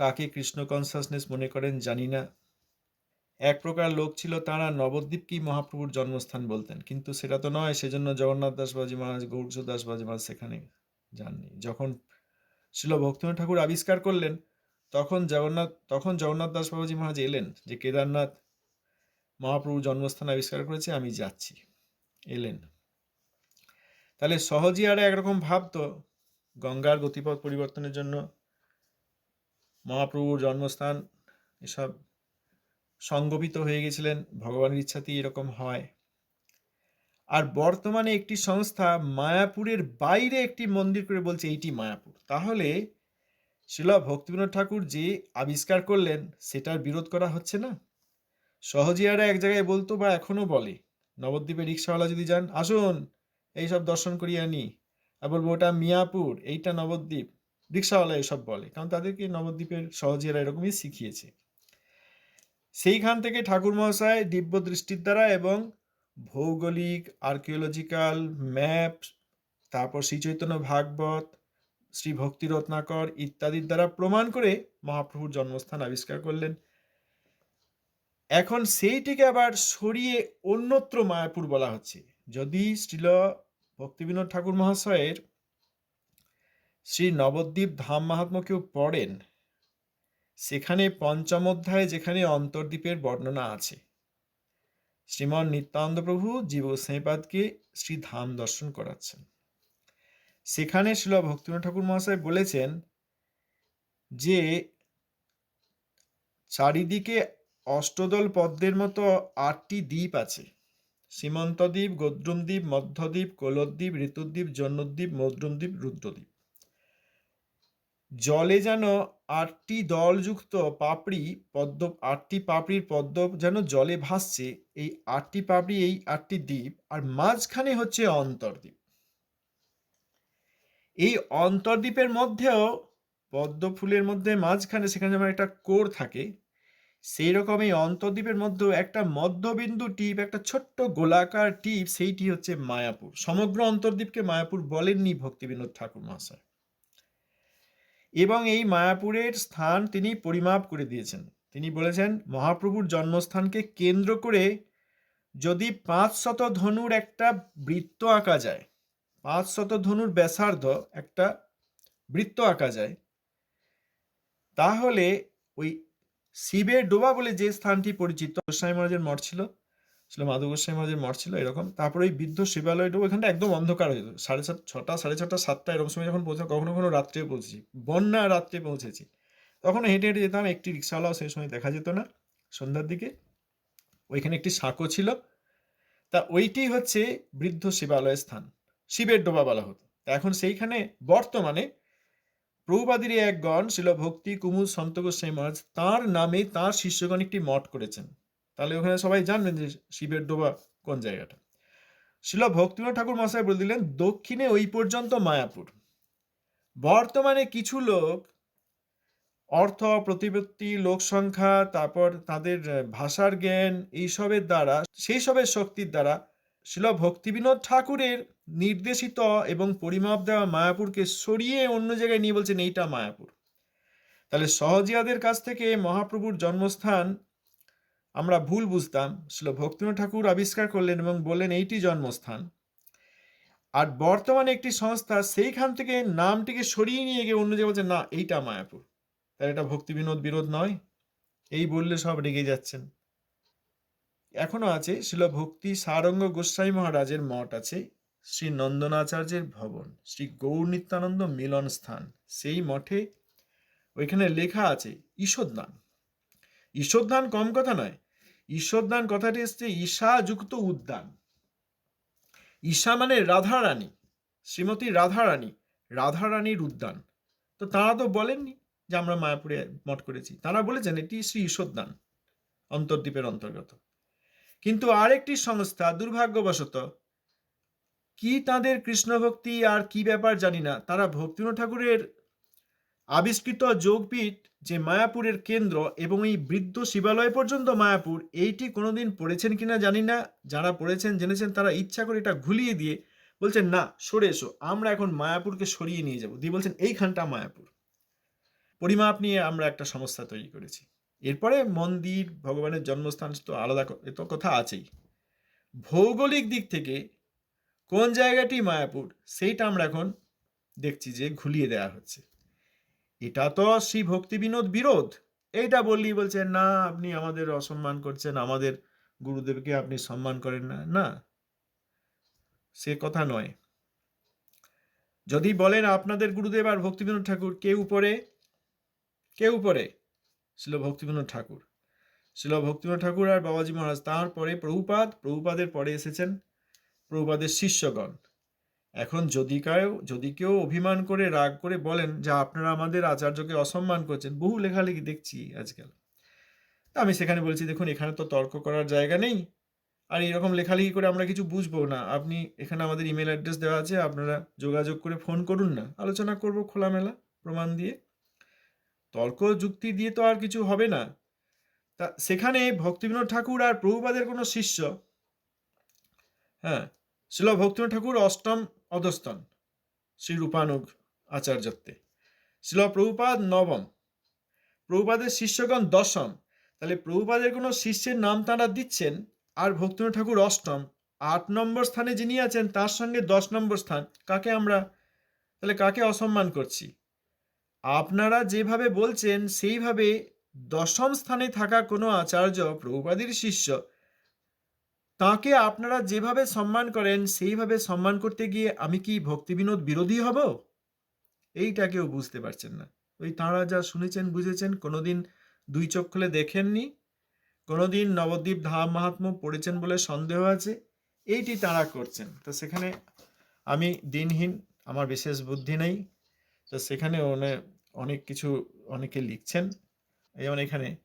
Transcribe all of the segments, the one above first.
কাকে কৃষ্ণ কনসাসনেস মনে করেন জানি না। এক প্রকার লোক ছিল তারা নবদ্বীপকেই মহাপ্রভুর জন্মস্থান বলতেন, কিন্তু সেটা তো নয়, সেজন্য জগন্নাথ দাস বাজি মহারাজ গৌরজ দাস বাজি মহারাজ সেখানে যাননি। যখন শিল ভক্তিনাথ ঠাকুর আবিষ্কার করলেন, তখন জগন্নাথ তখন জগন্নাথ দাস বাবাজি মহারাজ এলেন যে, কেদারনাথ মহাপ্রভু জন্মস্থান আবিষ্কার করেছে, আমি যাচ্ছি। এলেন। তাহলে সহজই আর একরকম ভাবতো গঙ্গার গতিপথ পরিবর্তনের জন্য মহাপ্রভুর জন্মস্থান, এসব সংগঠিত হয়ে গেছিলেন, ভগবানের ইচ্ছাতেই এরকম হয়। আর বর্তমানে একটি সংস্থা মায়াপুরের বাইরে একটি মন্দির করে বলছে এইটি মায়াপুর। তাহলে শিলা ভক্তিবিনোদ ঠাকুর যে আবিষ্কার করলেন, সেটার বিরোধ করা হচ্ছে না? সহজিয়ারা এক জায়গায় বলতো বা এখনও বলে নবদ্বীপে রিক্সাওয়ালা যদি যান, আসুন, এইসব দর্শন করিয়ে আনি। আর বলব ওটা মিয়াপুর, এইটা নবদ্বীপ। রিক্সাওয়ালা এসব বলে। কারণ তাদেরকে নবদ্বীপের সহজেরা এরকমই শিখিয়েছে। সেইখান থেকে ঠাকুর মহাশয় দিব্য দৃষ্টির দ্বারা এবং ভৌগোলিক, আর্কিওলজিক্যাল, ম্যাপ, তারপর শ্রীচৈতন্য ভাগবত, শ্রী ভক্তি রত্নাকর ইত্যাদির দ্বারা প্রমাণ করে মহাপ্রভুর জন্মস্থান আবিষ্কার করলেন। এখন সেইটিকে আবার সরিয়ে অন্যত্র মায়াপুর বলা হচ্ছে। যদি শ্রীল ভক্তিবিনোদ ঠাকুর মহাশয়ের শ্রী নবদ্বীপ ধাম মাহাত্ম কেউ পড়েন? সেখানে পঞ্চম অধ্যায়ে যেখানে অন্তর্দ্বীপের বর্ণনা আছে। শ্রীমন নিত্যানন্দ প্রভু জীব স্নেপাদকে শ্রী ধাম দর্শন করাচ্ছেন। সেখানে শিল ভক্তিনাথ ঠাকুর মহাশয় বলেছেন যে, চারিদিকে অষ্টদল পদ্মের মতো আটটি দ্বীপ আছে। সীমন্তদ্বীপ, গদ্রুমদ্বীপ, মধ্যদ্বীপ, কোলদ্বীপ, ঋতুদ্বীপ, জন্মদ্বীপ মদ্রুমদ্বীপ রুদ্রদ্বীপ। জলে যেন আটটি দলযুক্ত পাপড়ি পদ্ম, আটটি পাপড়ির পদ্ম যেন জলে ভাসছে, এই আটটি পাপড়ি, এই আটটি দ্বীপ, আর মাঝখানে হচ্ছে অন্তর্দ্বীপ। এই অন্তর্দ্বীপের মধ্যেও পদ্ম ফুলের মধ্যে মাঝখানে সেখানে যেমন একটা কোর থাকে সেই রকম এই অন্তর্দ্বীপের মধ্যেও একটা মধ্যবিন্দু টিপ, একটা ছোট্ট গোলাকার টিপ, সেইটি হচ্ছে মায়াপুর। সমগ্র অন্তর্দ্বীপকে মায়াপুর বলেননি ভক্তিবিনোদ ঠাকুর মহাশয়। এবং এই মায়াপুরের স্থান তিনি পরিমাপ করে দিয়েছেন। তিনি বলেছেন, মহাপ্রভুর জন্মস্থানকে কেন্দ্র করে যদি পাঁচ শত ধনুর একটা বৃত্ত আঁকা যায়, পাঁচ শত ধনুর ব্যাসার্ধ একটা বৃত্ত আঁকা যায়, তাহলে ওই শিবের ডোবা বলে যে স্থানটি পরিচিত, গোস্বামী মহারাজের মঠ ছিল ছিল মাধব গোস্বামী মহারাজের মঠ ছিল এরকম। তারপরে ওই বৃদ্ধ শিবালয় ডোবা এখানটা একদম অন্ধকার হয়ে যেত। সাড়ে সাত, ছটা, সাড়ে ছটা, সাতটা এরকম সময় যখন পৌঁছাম কখনো কখনো রাত্রে পৌঁছেছি। বন্যা রাত্রে পৌঁছেছি। তখন হেঁটে হেঁটে যেতাম, একটি রিক্সাওয়ালাও সেই সময় দেখা যেত না সন্ধ্যার দিকে। ওইখানে একটি সাঁকো ছিল। তা ওইটি হচ্ছে বৃদ্ধ শিবালয়ের স্থান। শিবের ডোবা বলা হতো। তা এখন সেইখানে বর্তমানে প্রভুপাদির এক গণ ছিল ভক্তি কুমুদ সন্ত গোস্বামী মহারাজ তাঁর নামে তাঁর শিষ্যগণ একটি মঠ করেছেন। তাহলে ওখানে সবাই জানবেন যে শিবের ডোবা কোন জায়গাটা। শিল ভক্তিনাথ ঠাকুর মশাই বলে দিলেন, দক্ষিণে ওই পর্যন্ত মায়াপুর। বর্তমানে কিছু লোক অর্থ, প্রতিপত্তি, লোক সংখ্যা, তারপর তাদের ভাষার জ্ঞান, এইসবের দ্বারা সেই সবের শক্তির দ্বারা শিল ভক্তিবিনোদ ঠাকুরের নির্দেশিত এবং পরিমাপ দেওয়া মায়াপুরকে সরিয়ে অন্য জায়গায় নিয়ে বলছেন, এইটা মায়াপুর। তাহলে সহজিয়াদের কাছ থেকে মহাপ্রভুর জন্মস্থান আমরা ভুল বুঝতাম শিল ভক্তিনাথ ঠাকুর আবিষ্কার করলেন এবং বললেন, এইটি জন্মস্থান। আর বর্তমানে একটি সংস্থা সেইখান থেকে নামটিকে সরিয়ে নিয়ে গিয়ে অন্য জায়গায় বলছে, না, এইটা মায়াপুর। তাহলে এটা ভক্তি বিনোদ বিরোধ নয়। এই বললে সব রেগে যাচ্ছেন। এখনও আছে শিল ভক্তি সারঙ্গ গোস্বাই মহারাজের মঠ আছে, শ্রী নন্দনাচার্যের ভবন, শ্রী গৌর নিত্যানন্দ মিলন স্থান। সেই মঠে ওইখানে লেখা আছে ঈশোদ্যান ঈশোদ্যান কম কথা নয় ঈশোদ্যান কথাটি এসছে ঈশা যুক্ত উদ্যান। ঈশা মানে রাধা রানী, শ্রীমতী রাধা রানী, রাধা রানীর উদ্যান। তো তারা তো বলেননি যে আমরা মায়াপুরে মঠ করেছি। তারা বলেছেন এটি শ্রী ঈশ্বরদান অন্তর্দ্বীপের অন্তর্গত। কিন্তু আরেকটি সংস্থা দুর্ভাগ্যবশত কি তাদের কৃষ্ণ ভক্তি আর কি ব্যাপার জানি না, তারা ভক্তিনাথ ঠাকুরের আবিষ্কৃত যোগপীঠ যে মায়াপুরের কেন্দ্র এবং এই বৃদ্ধ শিবালয় পর্যন্ত মায়াপুর, এইটি কোনোদিন পড়েছেন কিনা জানি না। যারা পড়েছেন, জেনেছেন, তারা ইচ্ছা করে এটা ঘুলিয়ে দিয়ে বলছেন, না, সরে এসো, আমরা এখন মায়াপুরকে সরিয়ে নিয়ে যাব। দিয়ে বলছেন, এইখানটা মায়াপুর। পরিমাপ নিয়ে আমরা একটা সমস্যা তৈরি করেছি। এরপরে মন্দির, ভগবানের জন্মস্থান তো আলাদা তো কথা আছেই। ভৌগোলিক দিক থেকে কোন জায়গাটি মায়াপুর, সেইটা আমরা এখন দেখছি যে ঘুলিয়ে দেওয়া হচ্ছে। এটা তো শ্রী ভক্তি বিনোদ বিরোধ। এইটা বললেই বলছেন, না, আপনি আমাদের অসম্মান করছেন, আমাদের গুরুদেবকে আপনি সম্মান করেন না। না, সে কথা নয়। যদি বলেন আপনাদের গুরুদেব আর ভক্তিবিনোদ ঠাকুর কে উপরে কে উপরে? ছিল ভক্তিবিনোদ ঠাকুর। ছিল ভক্তিবিনোদ ঠাকুর আর বাবাজি মহারাজ তাঁর পরে প্রভুপাদ, প্রভুপাদের পরে এসেছেন প্রভুপাদের শিষ্যগণ। এখন যদি কেউ যদি কেউ অভিমান করে, রাগ করে বলেন যে আপনারা আমাদের আচার্যকে অসম্মান করছেন, বহু লেখালেখি দেখছি আজকাল। আমি সেখানে বলছি, দেখুন, এখানে তো তর্ক করার জায়গা নেই। আর এরকম লেখালেখি করে আমরা কিছু বুঝব না। আপনি এখানে আমাদের ইমেল অ্যাড্রেস দেওয়া আছে, আপনারা যোগাযোগ করে ফোন করুন না। আলোচনা করব খোলামেলা প্রমাণ দিয়ে। তর্ক যুক্তি দিয়ে তো আর কিছু হবে না। তা সেখানে ভক্তিবিনোদ ঠাকুর আর প্রভুপাদের কোনো শিষ্য হ্যাঁ ছিল ভক্তিবিনোদ ঠাকুর অষ্টম অধস্তন, শ্রী রূপানুগ আচার্যত্বে। ছিল প্রভুপাদ নবম। প্রভুপাদের শিষ্যগণ দশম। তাহলে প্রভুপাদের কোনো শিষ্যের নাম তাঁরা দিচ্ছেন? আর ভক্তিনাথ ঠাকুর অষ্টম। আট নম্বর স্থানে যিনি আছেন, তার সঙ্গে দশ নম্বর স্থান। কাকে আমরা? তাহলে কাকে অসম্মান করছি? আপনারা যেভাবে বলছেন, সেইভাবে দশম স্থানে থাকা কোনো আচার্য, প্রভুপাদির শিষ্য তাকে আপনারা যেভাবে সম্মান করেন, সেইভাবে সম্মান করতে গিয়ে আমি কি ভক্তিবিনোদ বিরোধী হব? এইটা কেউ বুঝতে পারছেন না। ওই তাঁরা যা শুনেছেন, বুঝেছেন, কোনোদিন দুই চোখ খুলে দেখেননি, কোনোদিন নবদ্বীপ ধাম মাহাত্ম পড়েছেন বলে সন্দেহ আছে, এইটি তারা করছেন। তো সেখানে আমি দিনহীন, আমার বিশেষ বুদ্ধি নেই, তো সেখানে অনে- অনেক কিছু অনেকে লিখছেন। যেমন এখানে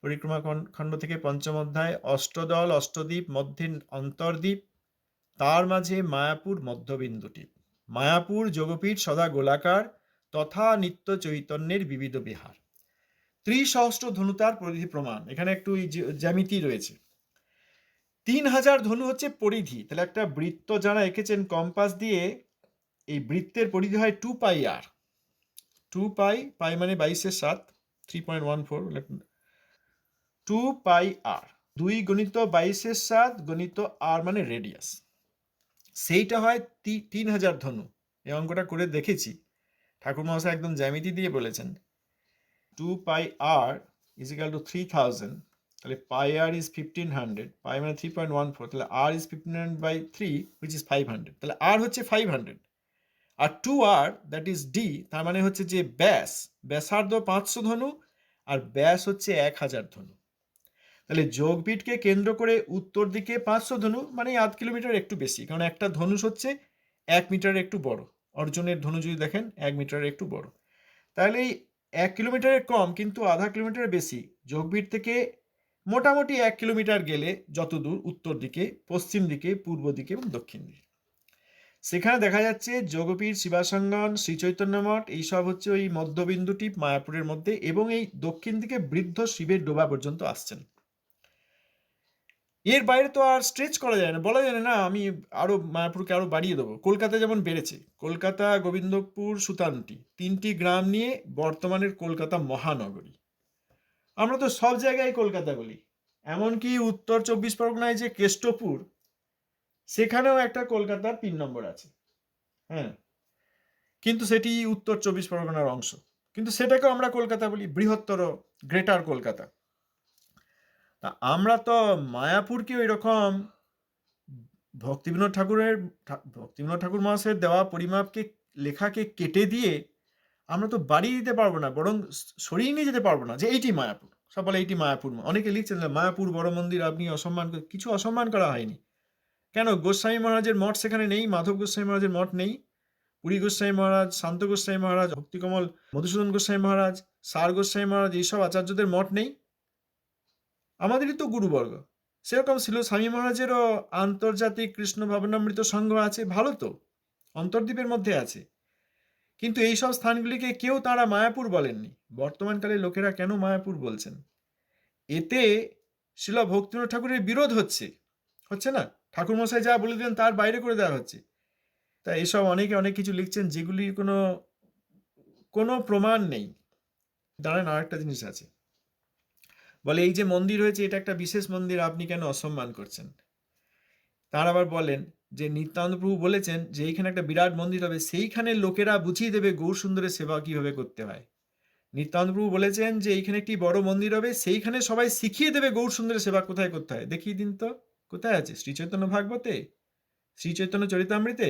পরিক্রমা খণ্ড- থেকে পঞ্চম অধ্যায়, অষ্টদল, অষ্টদ্বীপ মধ্যে অন্তর্দ্বীপ, তার মাঝে মায়াপুর মধ্যবিন্দুটি। মায়াপুর যোগপীঠ সদা গোলাকার, তথা নিত্য চৈতন্যের বিবিধ বিহার। ত্রিসহস্র ধনুতার পরিধি প্রমাণ। এখানে একটু জ্যামিতি রয়েছে। তিন হাজার ধনু হচ্ছে পরিধি। তাহলে একটা বৃত্ত যারা এঁকেছেন কম্পাস দিয়ে, এই বৃত্তের পরিধি হয় টু পাই আর। টু পাই পাই মানে বাইশের সাত, three point one four two pi r দুই গণিত বাইশের সাত গণিত আর মানে রেডিয়াস সেইটা হয় তিন হাজার ধনু। এই অঙ্কটা করে দেখেছি। ঠাকুর মহাশয় একদম জ্যামিতি দিয়ে বলেছেন। Two pi r is equal two three thousand তাহলে pi r is fifteen hundred pi মানে থ্রি পয়েন্ট ওয়ান ফোর তাহলে r is fifteen hundred by three which is five hundred তাহলে আর হচ্ছে five hundred r two r that is D তার মানে হচ্ছে যে ব্যাস। ব্যাসার্ধ পাঁচশো ধনু। আর ব্যাস হচ্ছে এক হাজার ধনু। তাহলে যোগপীঠকে কেন্দ্র করে উত্তর দিকে পাঁচশো ধনু মানে আধ কিলোমিটার একটু বেশি, কারণ একটা ধনুষ হচ্ছে এক মিটারের একটু বড়। অর্জুনের ধনু যদি দেখেন, এক মিটারের একটু বড়। তাহলে এই এক কিলোমিটারের কম, কিন্তু আধা কিলোমিটারের বেশি, যোগপীঠ থেকে মোটামুটি এক কিলোমিটার গেলে যত দূর উত্তর দিকে, পশ্চিম দিকে, পূর্ব দিকে এবং দক্ষিণ দিকে। সেখানে দেখা যাচ্ছে যোগপীঠ শিবাসঙ্গন শ্রী চৈতন্য মঠ, এইসব হচ্ছে ওই মধ্যবিন্দুটি মায়াপুরের মধ্যে এবং এই দক্ষিণ দিকে বৃদ্ধ শিবের ডোবা পর্যন্ত আসছেন। এর বাইরে তো আর স্ট্রেচ করা যায় না। বলা যায় না, আমি আরও মায়াপুরকে আরও বাড়িয়ে দেবো। কলকাতা যেমন বেড়েছে কলকাতা গোবিন্দপুর সুতানটি তিনটি গ্রাম নিয়ে বর্তমানের কলকাতা মহানগরী। আমরা তো সব জায়গায় কলকাতা বলি। এমনকি উত্তর চব্বিশ পরগনায় যে কেষ্টপুর সেখানেও একটা কলকাতার পিন নম্বর আছে। হ্যাঁ কিন্তু সেটি উত্তর চব্বিশ পরগনার অংশ। কিন্তু সেটাকেও আমরা কলকাতা বলি বৃহত্তর গ্রেটার কলকাতা। তা আমরা তো মায়াপুরকে ওই রকম ভক্তিবিনোদ ঠাকুরের ভক্তিবিনোদ ঠাকুর মহাশয়ের দেওয়া পরিমাপকে, লেখাকে কেটে দিয়ে আমরা তো বাড়িয়ে দিতে পারব না, বরং সরিয়ে নিয়ে যেতে পারব না যে এইটি মায়াপুর। সব বলে এইটি মায়াপুর অনেকে লিখছেন মায়াপুর বড় মন্দির, আপনি অসম্মান কিছু অসম্মান করা হয়নি। কেন? গোস্বামী মহারাজের মঠ সেখানে নেই, মাধব গোস্বামী মহারাজের মঠ নেই, পুরী গোস্বামী মহারাজ, শান্ত গোস্বামী মহারাজ, ভক্তিকমল মধুসূদন গোস্বামী মহারাজ, সার গোস্বামী মহারাজ, এইসব আচার্যদের মঠ নেই। আমাদেরই তো গুরুবর্গ। সেরকম ছিল স্বামী মহারাজেরও আন্তর্জাতিক কৃষ্ণ ভাবনামৃত সংঘ আছে, ভালো তো, অন্তর্দ্বীপের মধ্যে আছে। কিন্তু এই সব স্থানগুলিকে কেউ তারা মায়াপুর বলেননি। বর্তমানকালে লোকেরা কেন মায়াপুর বলছেন? এতে শিল ভক্তিনাথ ঠাকুরের বিরোধ হচ্ছে। হচ্ছে না? ঠাকুর মশাই যা বলে দিলেন তার বাইরে করে দেওয়া হচ্ছে। তা এসব অনেকে অনেক কিছু লিখছেন যেগুলির কোনো কোনো প্রমাণ নেই। দাঁড়ান আর একটা জিনিস আছে। বলে, এই যে মন্দির হয়েছে, এটা একটা বিশেষ মন্দির, আপনি কেন অসম্মান করছেন? তার আবার বলেন যে, নিত্যানন্দ প্রভু বলেছেন যে, এইখানে একটা বিরাট মন্দির হবে, সেইখানে লোকেরা বুঝিয়ে দেবে গৌর সুন্দরের সেবা কীভাবে করতে হয়। নিত্যানন্দ প্রভু বলেছেন যে, এইখানে একটি বড় মন্দির হবে, সেইখানে সবাই শিখিয়ে দেবে গৌর সুন্দরের সেবা কোথায় করতে হয়। দেখিয়ে দিন তো, কোথায় আছে? শ্রী চৈতন্য ভাগবতে? শ্রী চৈতন্য চরিতামৃতে?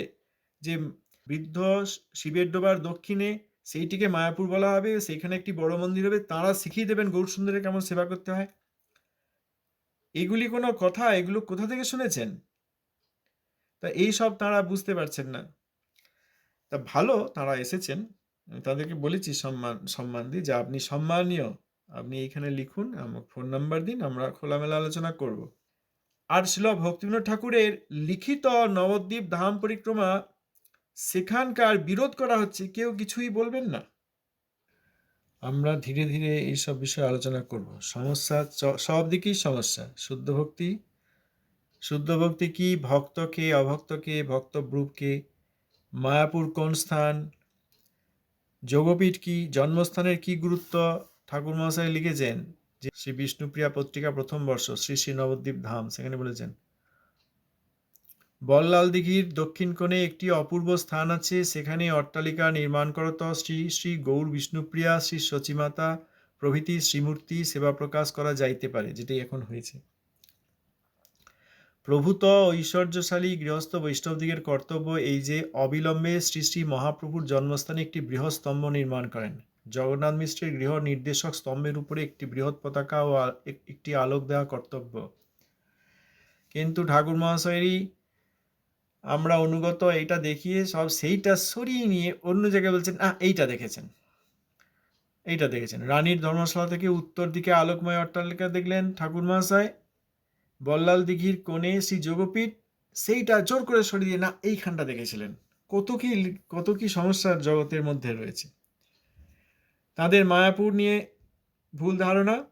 যে বৃদ্ধ শিবের ডোবার দক্ষিণে সেইটিকে মায়াপুর বলা হবে, সেইখানে একটি বড় মন্দির হবে। তারা শিখিয়ে দেবেন গৌর সুন্দরের কেমন সেবা করতে হয়। এগুলি কোনো কথা? এগুলো কোথা থেকে শুনেছেন? তা এই সব তারা বুঝতে পারছেন না। তা ভালো, তারা এসেছেন। তাদেরকে বলেছি, সম্মান সম্মান দিই। যে আপনি সম্মানীয়, আপনি এইখানে লিখুন আমার ফোন নাম্বার দিন, আমরা খোলামেলা আলোচনা করব। আর ছিল ভক্তিবিনোদ ঠাকুরের লিখিত নবদ্বীপ ধাম পরিক্রমা সেখানকার বিরোধ করা হচ্ছে, কেউ কিছুই বলবেন না। আমরা ধীরে ধীরে এইসব বিষয়ে আলোচনা করব। সমস্যা সব দিকেই সমস্যা। শুদ্ধ ভক্তি শুদ্ধ ভক্তি কি? ভক্তকে অভক্তকে ভক্তব্রূপকে মায়াপুর কোন স্থান? যোগপীঠ কি? জন্মস্থানের কি গুরুত্ব? ঠাকুর মহাশয় লিখেছেন যে, শ্রী বিষ্ণুপ্রিয়া পত্রিকা প্রথম বর্ষ, শ্রী শ্রী নবদ্বীপ ধাম, সেখানে বলেছেন বল্লাল দিঘির দক্ষিণ কোণে একটি অপূর্ব স্থান আছে। সেখানে অট্টালিকা নির্মাণ করত শ্রী শ্রী গৌর বিষ্ণুপ্রিয়া, শ্রী সচিমাতা প্রভৃতি শ্রীমূর্তি সেবা প্রকাশ করা যাইতে পারে, যেটি এখন হয়েছে। প্রভূত ঐশ্বর্যশালী গৃহস্থ বৈষ্ণবদিগের কর্তব্য এই যে, অবিলম্বে শ্রী শ্রী মহাপ্রভুর জন্মস্থানে একটি বৃহৎ স্তম্ভ নির্মাণ করেন। জগন্নাথ মিশ্রের গৃহ নির্দেশক স্তম্ভের উপরে একটি বৃহৎ পতাকা ও একটি আলোক দেওয়া কর্তব্য। কিন্তু ঠাকুর মহাশয়েরই আমরা অনুগত এইটা দেখিয়ে সব সেইটা সরিয়ে নিয়ে অন্য জায়গায় বলছেন, আহ, এইটা দেখেছেন। এইটা দেখেছেন। রানীর ধর্মশালা থেকে উত্তর দিকে আলোকময় অট্টালিকা দেখলেন ঠাকুর মহাশয়। বল্লাল দিঘির কোণে শ্রী যোগপীঠ, সেইটা জোর করে সরিয়ে না, এইখানটা দেখেছিলেন। কত কি কত কি সমস্যার জগতের মধ্যে রয়েছে। তাদের মায়াপুর নিয়ে ভুল ধারণা